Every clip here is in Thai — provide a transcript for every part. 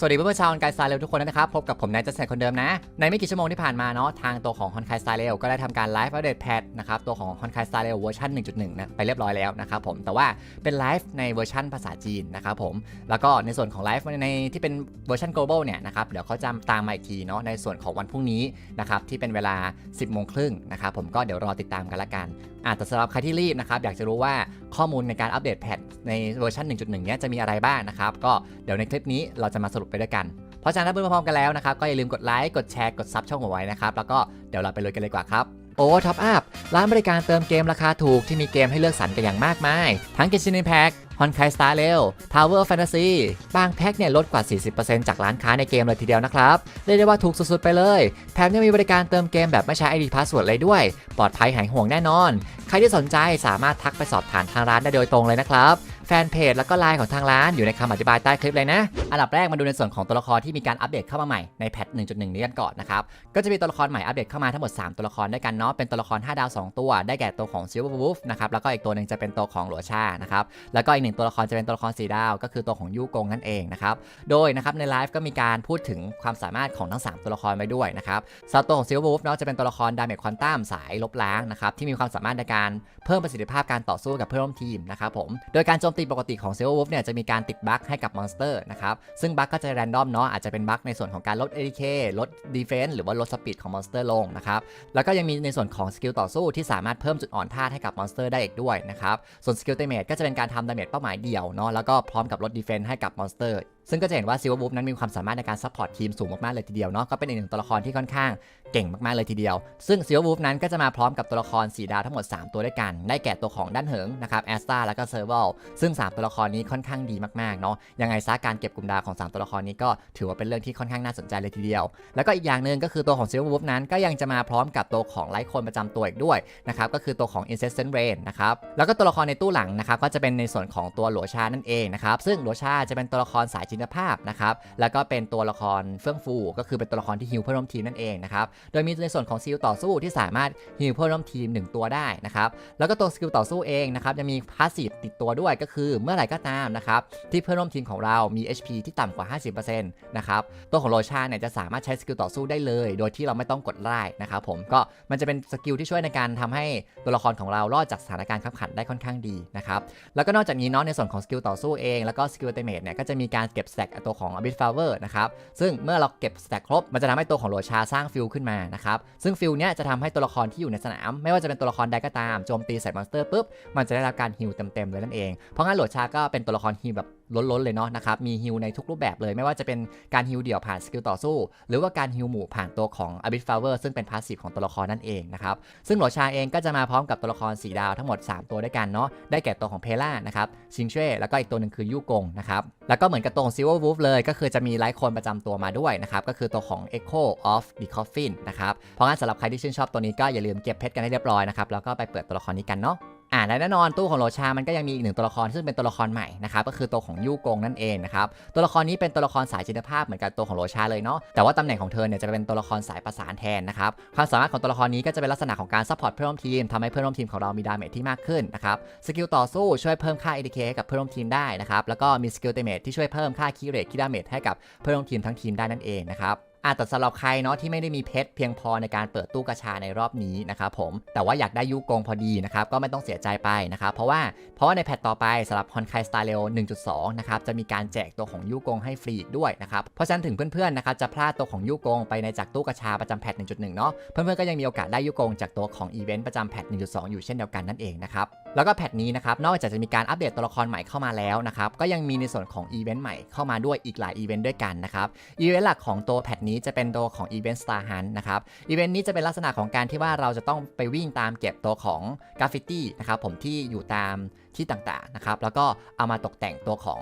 สวัสดีเพื่อนๆชาวฮอนไกสไตล์เร็วทุกคนนะครับ พบกับผมนายจัสเซนคนเดิมนะ ในไม่กี่ชั่วโมงที่ผ่านมาเนาะทางตัวของฮอนไกสไตล์เร็วก็ได้ทำการไลฟ์อัปเดตแพทนะครับตัวของฮอนไกสไตล์เร็วเวอร์ชัน1.1 นะไปเรียบร้อยแล้วนะครับผมแต่ว่าเป็นไลฟ์ในเวอร์ชันภาษาจีนนะครับผมแล้วก็ในส่วนของไลฟ์ในที่เป็นเวอร์ชัน global เนี่ยนะครับเดี๋ยวเขาจะตามมาอีกทีเนาะในส่วนของวันพรุ่งนี้นะครับที่เป็นเวลา 10โมงครึ่งนะครับผมก็เดี๋ยวรอติดตามกันละกัน อะแต่สำหรับใครที่รีบนะครับอยากจะรู้ว่าข้อมูลในการอัปเดตแพทในเวอร์ชัน1.1 เนี้ยจะมีอะไรบ้างนะครับ ก็เดี๋ยวในคลิปนี้เราจะมาสรุปไปด้วยกัน เพราะฉะนั้นถ้าเพื่อนๆพร้อมกันแล้วนะครับก็อย่าลืมกดไลค์กดแชร์กดซับช่องเอาไว้นะครับแล้วก็เดี๋ยวเราไปเลยกันเลยกว่าครับ โอ้ท็อปอัพร้านบริการเติมเกมราคาถูกที่มีเกมให้เลือกสรรกันอย่างมากมาย ทั้งกิชินิแพ็กฮอนไคสตาร์เรลทาวเวอร์แฟนตาซีบางแพ็กเนี่ยลดกว่า 40%จากร้านค้าในเกมเลยทีเดียวนะครับ เรียกได้ว่าถูกสุดๆไปเลย แถมยังมีบริการเติมเกมแบบไม่ใช้ ID Password เลยด้วย ปลอดภัยหายห่วงแน่นอน ใครที่สนใจสามารถทักไปสอบถามทางร้านได้โดยตรงเลยนะครับ แฟนเพจแล้วก็ไลน์ของทางร้านอยู่ในคำอธิบายใต้คลิปเลยนะ อันดับแรกมาดูในส่วนของตัวละครที่มีการอัปเดตเข้ามาใหม่ในแพท 1.1 นี้กันก่อนนะครับ ก็จะมีตัวละครใหม่อัปเดตเข้ามาทั้งหมด 3 ตัวละครด้วยกันเนาะ เป็นตัวละคร 5 ดาว 2 ตัว ได้แก่ตัวของ Silver Wolf นะครับ แล้วก็อีกตัวหนึ่งจะเป็นตัวของหลัวชานะครับ แล้วก็อีกหนึ่งตัวละครจะเป็นตัวละคร 4 ดาว ก็คือตัวของยูกงนั่นเองนะครับ โดยนะครับในไลฟ์ก็มีการพูดถึงความสามารถของทั้ง 3 ตัวละครไว้ด้วยนะครับสำหรับตัวของ Silver Wolf เนาะจะเป็นตัวละครดาเมจควอนตัมสายลบล้างนะครับที่มีความสามารถในการเพิ่มประสิทธิภาพการต่อสู้กับเพื่อนร่วมทีมนะครับผมโดยการโจมตีปกติของเซลว์เนี่ยจะมีการติดบั๊กให้กับมอนสเตอร์นะครับ ซึ่งบั๊กก็จะแรนดอมเนาะอาจจะเป็นบั๊กในส่วนของการลด ADK ลด Defense หรือว่าลดสปีดของมอนสเตอร์ลงนะครับแล้วก็ยังมีในส่วนของสกิลต่อสู้ที่สามารถเพิ่มจุดอ่อนธาตุให้กับมอนสเตอร์ได้อีกด้วยนะครับส่วนสกิลเตเมจก็จะเป็นการทำดาเมจเป้าหมายเดี่ยวเนาะแล้วก็พร้อมกับลด Defense ให้กับมอนสเตอร์ ซึ่งก็จะเห็นว่าซิลเวอร์บูฟนั้นมีความสามารถในการซัพพอร์ตทีมสูงมากๆเลยทีเดียวเนาะก็เป็นอีกหนึ่งตัวละครที่ค่อนข้างเก่งมากๆเลยทีเดียว ซึ่งซิลเวอร์บูฟนั้นก็จะมาพร้อมกับตัวละคร4ดาวทั้งหมด 3 ตัวด้วยกัน ได้แก่ตัวของด้านเหิงนะครับแอสตาแล้วก็เซอร์เวลซึ่ง 3 ตัวละครนี้ค่อนข้างดีมากๆเนาะยังไงซะการเก็บกลุ่มดาวของ 3 ตัวละครนี้ก็ถือว่าเป็นเรื่องที่ค่อนข้างน่าสนใจเลยทีเดียว แล้วก็อีกอย่างหนึ่งก็คือตัวของซิลเวอร์บูฟนั้นก็ยังจะมาพร้อมกับตัวของไลท์คนประจำตัวอีกด้วยนะครับก็คือตัวของ Incessant Rain นะครับแล้วก็ตัวละครในตู้หลังนะครับก็จะเป็นในส่วนของตัวหลัวชานั่นเองนะครับซึ่งหลัวชาจะเป็นตัวละครสายจินภาพนะครับแล้วก็เป็นตัวละครเฟื่องฟู ก็คือเป็นตัวละครที่ฮิวเพื่อนร่วมทีมนั่นเองนะครับโดยมีในส่วนของสกิลต่อสู้ที่สามารถฮิวเพื่อนร่วมทีม 1 ตัวได้นะครับแล้วก็ตัวสกิลต่อสู้เองนะครับยังมีพาสซีฟติดตัวด้วยก็คือเมื่อไหร่ก็ตามนะครับที่เพื่อนร่วมทีมของเรามี HP ที่ต่ำกว่า 50%นะครับตัวของโรชาเนี่ยจะสามารถใช้สกิลต่อสู้ได้เลย โดยที่เราไม่ต้องกดไล่นะครับผมก็มันจะเป็นสกิลที่ช่วยในการทำให้ตัวละครของเรารอดจากสถานการณ์ขับขันได้ค่อนข้างดีนะครับแล้วก็นอกจากนี้เนาะในส่วนของสกิลต่อสู้เองแล้วก็สกิลเตเมทเนี่ยก็จะมีการเก็บสแต็กตัวของ Abyss Flower นะครับซึ่งเมื่อเราเก็บสแต็กครบ มันจะทำให้ตัวของโรชาสร้างฟิลขึ้นมานะครับซึ่งฟิลเนี้ยจะทำให้ตัวละครที่อยู่ในสนาม ไม่ว่าจะเป็นตัวละครใดก็ตามโจมตีใส่มอนสเตอร์ปุ๊บมันจะได้รับการฮิลเต็มๆเลยนั่นเองเพราะงั้นโรชาก็เป็นตัวละครฮิลแบบ ล้นๆเลยเนาะนะครับมีฮิลในทุกรูปแบบเลยไม่ว่าจะเป็นการฮิลเดี่ยวผ่านสกิลต่อสู้ หรือว่าการฮิลหมู่ผ่านตัวของ Abyss Flower ซึ่งเป็นพาสซีฟของตัวละครนั่นเองนะครับซึ่งโรชาเองก็จะมาพร้อมกับตัวละคร4ดาวทั้งหมด 3 ตัวด้วยกันเนาะได้แก่ตัวของเพล่านะครับชิงเช่แล้วก็อีกตัวหนึ่งคือยูกงนะครับแล้วก็เหมือนกับตัวของ Silver Wolf เลย ก็คือจะมีไลท์โคนประจำตัวมาด้วยนะครับก็คือตัวของ Echo of the Coffin นะครับเพราะงั้นสำหรับใครที่ชื่นชอบตัวนี้ก็อย่าลืมเก็บเพชรกันให้เรียบร้อยนะครับแล้วก็ไปเปิดตัวละครนี้กันเนาะ อ่าและแน่นอนตู้ของโรชา มันก็ยังมีอีกหนึ่งตัวละครซึ่งเป็นตัวละครใหม่นะครับก็คือตัวของยูกงนั่นเองนะครับตัวละครนี้เป็นตัวละครสายจินตภาพเหมือนกับตัวของโรชาเลยเนาะแต่ว่าตำแหน่งของเธอเนี่ยจะเป็นตัวละครสายประสานแทนนะครับความสามารถของตัวละครนี้ก็จะเป็นลักษณะของการซัพพอร์ตเพื่อนร่วมทีมทำให้เพื่อนร่วมทีมของเรามีดาเมจที่มากขึ้นนะครับสกิลต่อสู้ช่วยเพิ่มค่า ADK ให้กับเพื่อนร่วมทีมได้นะครับแล้วก็มีสกิลเตเมทที่ช่วยเพิ่มค่าคีเรทคีดาเมจให้กับเพื่อนร่วมทีมทั้งทีมได้นั่นเองนะครับ อาแต่สำหรับใครเนาะที่ไม่ได้มีเพชรเพียงพอในการเปิดตู้กระชาในรอบนี้นะครับผมแต่ว่าอยากได้ยุกงพอดีนะครับก็ไม่ต้องเสียใจไปนะครับเพราะว่าเพราะว่าในแพทต่อไปสำหรับฮอนไคสตาร์เรล1.2นะครับจะมีการแจกตัวของยุกงให้ฟรีอีกด้วยนะครับเพราะฉะนั้นถึงเพื่อนๆนะครับจะพลาดตัวของยุกงไปในจากตู้กระชาประจำแพท1.1เนาะเพื่อนๆก็ยังมีโอกาสได้ยุกงจากตัวของอีเวนต์ประจำแพท1.2 อยู่เช่นเดียวกันนั่นเองนะครับแล้วก็แพทนี้นะครับ นอกจากจะมีการอัปเดตตัวละครใหม่เข้ามาแล้วนะครับ ก็ยังมีในส่วนของอีเวนต์ใหม่เข้ามาด้วยอีกหลายอีเวนต์ด้วยกันนะครับ อีเวนต์หลักของตัวแพทนี้จะเป็นตัวของอีเวนต์ Star Hunt นะครับ อีเวนต์นี้จะเป็นลักษณะของการที่ว่าเราจะต้องไปวิ่งตามเก็บตัวของกราฟฟิตี้นะครับผมที่อยู่ตามที่ต่างๆนะครับ แล้วก็เอามาตกแต่งตัวของ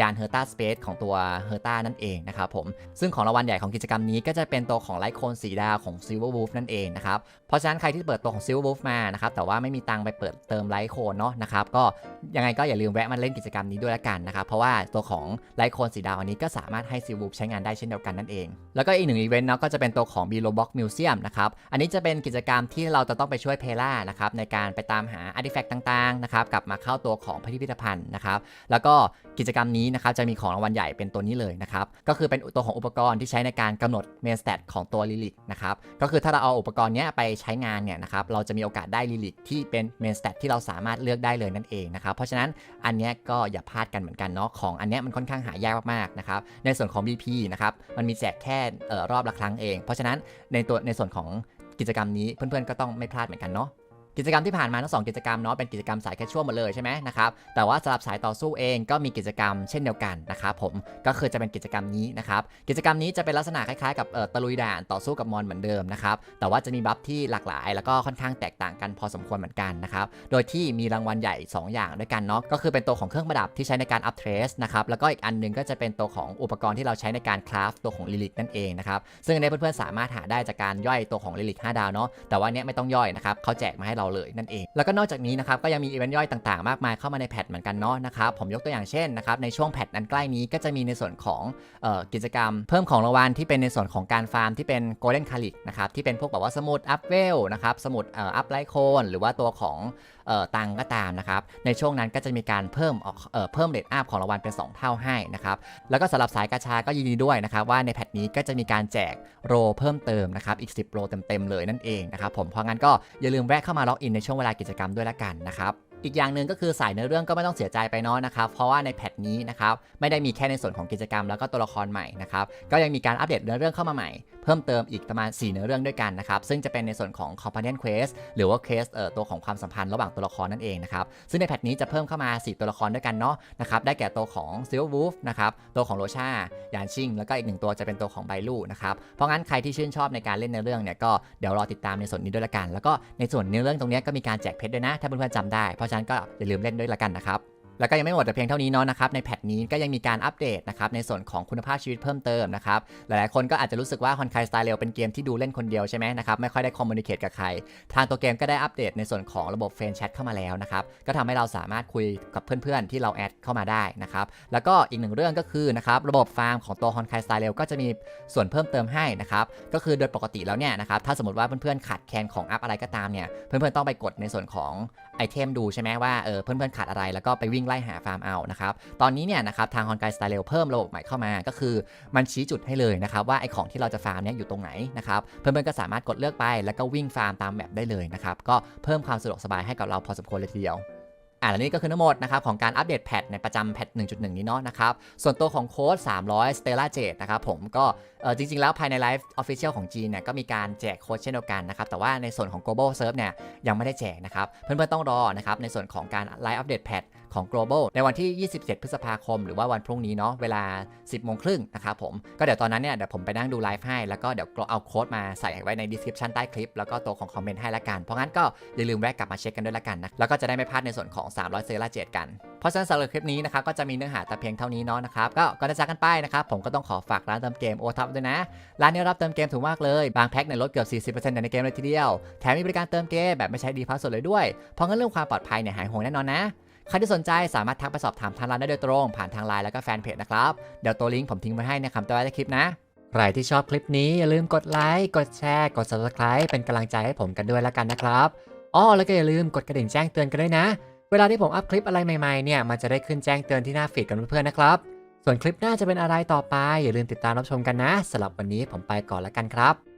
ยานเฮอร์ตาสเปซของตัวเฮอร์ตานั่นเองนะครับผม ซึ่งของรางวัลใหญ่ของกิจกรรมนี้ก็จะเป็นตัวของไลท์โคนสีดาวของ Silver Wolf นั่นเองนะครับ เพราะฉะนั้นใครที่เปิดตัวของ Silver Wolf มานะครับ แต่ว่าไม่มีตังค์ไปเปิดเติมไลท์โคนเนาะนะครับ ก็ยังไงก็อย่าลืมแวะมาเล่นกิจกรรมนี้ด้วยละกันนะครับ เพราะว่าตัวของไลท์โคนสีดาวอันนี้ก็สามารถให้ Silver Wolf ใช้งานได้เช่นเดียวกันนั่นเอง แล้วก็อีกหนึ่งอีเวนต์เนาะก็จะเป็นตัวของ b e l o b o x Museum นะครับ อันนี้จะเป็นกิจกรรมที่เราจะต้องไปช่วยเพล่านะครับในการไปตามหาอาร์ติแฟกต์ต่างๆนะครับกลับมาเข้าตัวของพิพิธภัณฑ์นะครับแล้วก็กิจกรรมนี้นะครับจะมีของรางวัลใหญ่เป็นตัวนี้เลยนะครับก็คือเป็นตัวของอุปกรณ์ที่ใช้ในการกำหนดเมนสเตตของตัวลิลิกนะครับก็คือถ้าเราเอาอุปกรณ์นี้ไปใช้งานเนี่ยนะครับเราจะมีโอกาสได้ลิลิกที่เป็นเมนสเตตที่เราสามารถเลือกได้เลยนั่นเองนะครับเพราะฉะนั้นอันนี้ก็อย่าพลาดกันเหมือนกันเนาะของอันนี้มันค่อนข้างหายากมากๆนะครับในส่วนของ BP นะครับมันมีแจกแค่ออรอบละครั้งเอง เพราะฉะนั้นในตัวในส่วนของกิจกรรมนี้เพื่อนๆก็ต้องไม่พลาดเหมือนกันเนาะ กิจกรรมที่ผ่านมาทั้งสองกิจกรรมเนาะเป็นกิจกรรมสายแคชชวลหมดเลยใช่ไหมนะครับแต่ว่าสำหรับสายต่อสู้เองก็มีกิจกรรมเช่นเดียวกันนะครับผมก็คือจะเป็นกิจกรรมนี้นะครับกิจกรรมนี้จะเป็นลักษณะคล้ายๆกับเอ่อตะลุยด่านต่อสู้กับมอนเหมือนเดิมนะครับแต่ว่าจะมีบัฟที่หลากหลาย แล้วก็ค่อนข้างแตกต่างกันพอสมควรเหมือนกันนะครับโดยที่มีรางวัลใหญ่ 2 อย่างด้วยกันเนาะก็คือเป็นตัวของเครื่องประดับที่ใช้ในการอัพเทรสนะครับแล้วก็อีกอันหนึงก็จะเป็นตัวของอุปกรณ์ที่เราใช้ในการคราฟตัวของลิลิกนั่นเองนะครับซึ่งอันนี้เพื่อนๆสามารถหาได้จากการย่อยตัวของลิลิก5ดาวเนาะแต่ว่าเนี้ยไม่ต้องย่อยนะครับเขาแจกมาให้เราเลยนั่นเอง แล้วก็นอกจากนี้นะครับก็ยังมีอีเวนต์ย่อยต่างๆ มากมายเข้ามาในแพทเหมือนกันเนาะนะครับผมยกตัวอย่างเช่นนะครับในช่วงแพทนั้นใกล้นี้ก็จะมีในส่วนของออกิจกรรม เพิ่มของรางวัลที่เป็นในส่วนของการฟาร์มที่เป็นโกลเด้นคาลิกนะครับที่เป็นพวกแบบว่าสมุดอัพเวลนะครับสมุดอัพไลโคนหรือว่าตัวของ ตังก็ตามนะครับ ในช่วงนั้นก็จะมีการเพิ่มออกเเพิ่มเรทอัพของรางวัลเป็น 2 เท่าให้นะครับ แล้วก็สำหรับสายกาชาก็ยินดีด้วยนะครับว่าในแพทนี้ก็จะมีการแจกโรเพิ่มเติมนะครับอีก 10 โรเต็มๆเลยนั่นเองนะครับผมเพราะงั้นก็อย่าลืมแวะเข้ามาล็อกอินในช่วงเวลากิจกรรมด้วยละกันนะครับ อีกอย่างหนึ่งก็คือสายเนื้อเรื่องก็ไม่ต้องเสียใจไปเนาะนะครับ เพราะว่าในแพทนี้นะครับไม่ได้มีแค่ในส่วนของกิจกรรมแล้วก็ตัวละครใหม่นะครับก็ยังมีการอัปเดตเนื้อเรื่องเข้ามาใหม่ เพิ่มเติมอีกประมาณ 4 เนื้อเรื่องด้วยกันนะครับซึ่งจะเป็นในส่วนของ companion quest หรือว่า quest เอ่อตัวของความสัมพันธ์ระหว่างตัวละครนั่นเองนะครับซึ่งในแพทนี้จะเพิ่มเข้ามา 4 ตัวละครด้วยกันเนาะนะครับได้แก่ตัวของ Silver Wolf นะครับตัวของโรชายานชิงแล้วก็อีกหนึ่งตัวจะเป็นตัวของไบลูนะครับเพราะงั้นใครที่ชื่นชอบในการเล่นในเรื่องเนี่ยก็เดี๋ยวรอติดตามในส่วนนี้ด้วยละกัน แล้วก็ในส่วนเนื้อเรื่องตรงนี้ก็มีการแจกเพชรด้วยนะถ้าเพื่อนๆจำได้เพราะนั้นก็อย่าลืมเล่นด้วยละกันนะครับ แล้วก็ยังไม่หมดแต่เพียงเท่านี้เนาะนะครับในแพทนี้ก็ยังมีการอัปเดตนะครับในส่วนของคุณภาพชีวิตเพิ่มเติมนะครับหลายๆคนก็อาจจะรู้สึกว่าคอนคายสไตล์เรลเป็นเกมที่ดูเล่นคนเดียวใช่ไหมนะครับไม่ค่อยได้คอมมูนิเคตกับใคร ทางตัวเกมก็ได้อัปเดตในส่วนของระบบเฟรนแชทเข้ามาแล้วนะครับก็ทำให้เราสามารถคุยกับเพื่อนๆ ที่เราแอดเข้ามาได้นะครับแล้วก็อีกหนึ่งเรื่องก็คือนะครับระบบฟาร์มของตัวคอนคายสไตล์เรลก็จะมีส่วนเพิ่มเติมให้นะครับก็คือโดยปกติแล้วเนี่ยนะครับถ้าสมมติว่าเพื่อนๆขาดแคลนของอัพอะไรก็ตามเนี่ยเพื่อนๆต้องไปกดในส่วนของไอเทมดูใช่ไหมว่าเออเพื่อนๆขาดอะไรแล้วก็ไปวิ่งไล่หาฟาร์มเอานะครับ ตอนนี้เนี่ยนะครับทาง h o n ไกสไตล์เลเพิ่มระบบใหม่เข้ามา ก็คือมันชี้จุดให้เลยนะครับว่าไอของที่เราจะฟาร์มเนี่ยอยู่ตรงไหนนะครับ เพื่อนๆก็สามารถกดเลือกไปแล้วก็วิ่งฟาร์มตามแมปได้เลยนะครับ ก็เพิ่มความสะดวกสบายให้กับเราพอสมควรเลยทีเดียวอ่าและนี่ก็คือทั้งหมดนะครับของการอัปเดตแพทในประจำแพท1.1 นี้เนาะนะครับ ส่วนตัวของโค้ด 300 Stella Jade นะครับผมก็เออจริง ๆ แล้วภายในไลฟ์ออฟฟิเชียลของจีนเนี่ยก็มีการแจกโค้ดเช่นเดียวกันนะครับ แต่ว่าในส่วนของ global serve เนี่ยยังไม่ได้แจกนะครับ เพื่อนๆต้องรอนะครับในส่วนของการไลฟ์อัปเดตแพท ของ global ในวันที่ 27 พฤษภาคม หรือว่าวันพรุ่งนี้เนาะเวลา 10โมงครึ่งนะครับผมก็เดี๋ยวตอนนั้นเนี่ยเดี๋ยวผมไปนั่งดูไลฟ์ให้แล้วก็เดี๋ยวเอาโค้ดมาใส่ไว้ใน description ใต้คลิป แล้วก็ตัวของคอมเมนต์ให้ละกันเพราะงั้นก็อย่าลืมแวะกลับมาเช็คกันด้วยละกันนะแล้วก็จะได้ไม่พลาดในส่วนของ 300 เซราเจดกันเพราะฉะนั้นสำหรับคลิปนี้นะครับก็จะมีเนื้อหาแต่เพียงเท่านี้เนาะนะครับก็ก่อนจะจากกันไปนะครับผมก็ต้องขอฝากร้านเติมเกมโอทับด้วยนะร้านนี้รับเติมเกมถูกมากเลยบางแพ็คเนี่ยลดเกือบ 40%ในเกมเลยทีเดียวแถมมีบริการเติมเกมแบบไม่ใช้ดีพาสเวิร์ดเลยด้วยเพราะงั้นเรื่องความปลอดภัยเนี่ยหายห่วงแน่นอนนะ ใครที่สนใจสามารถทักไปสอบถามทางร้านได้โดยตรง ผ่านทางไลน์แล้วก็แฟนเพจนะครับ เดี๋ยวตัวลิงก์ผมทิ้งไว้ให้ในคำใต้ใต้คลิปนะ ใครที่ชอบคลิปนี้อย่าลืมกดไลค์ กดแชร์ กด subscribe เป็นกำลังใจให้ผมกันด้วยแล้วกันนะครับอ้อแล้วก็อย่าลืมกดกระดิ่งแจ้งเตือนกันด้วยนะ เวลาที่ผมอัพคลิปอะไรใหม่ๆเนี่ยมันจะได้ขึ้นแจ้งเตือนที่หน้าฟีดกันเพื่อนๆนะครับส่วนคลิปหน้าจะเป็นอะไรต่อไป อย่าลืมติดตามรับชมกันนะสำหรับวันนี้ผมไปก่อนแล้วกันครับ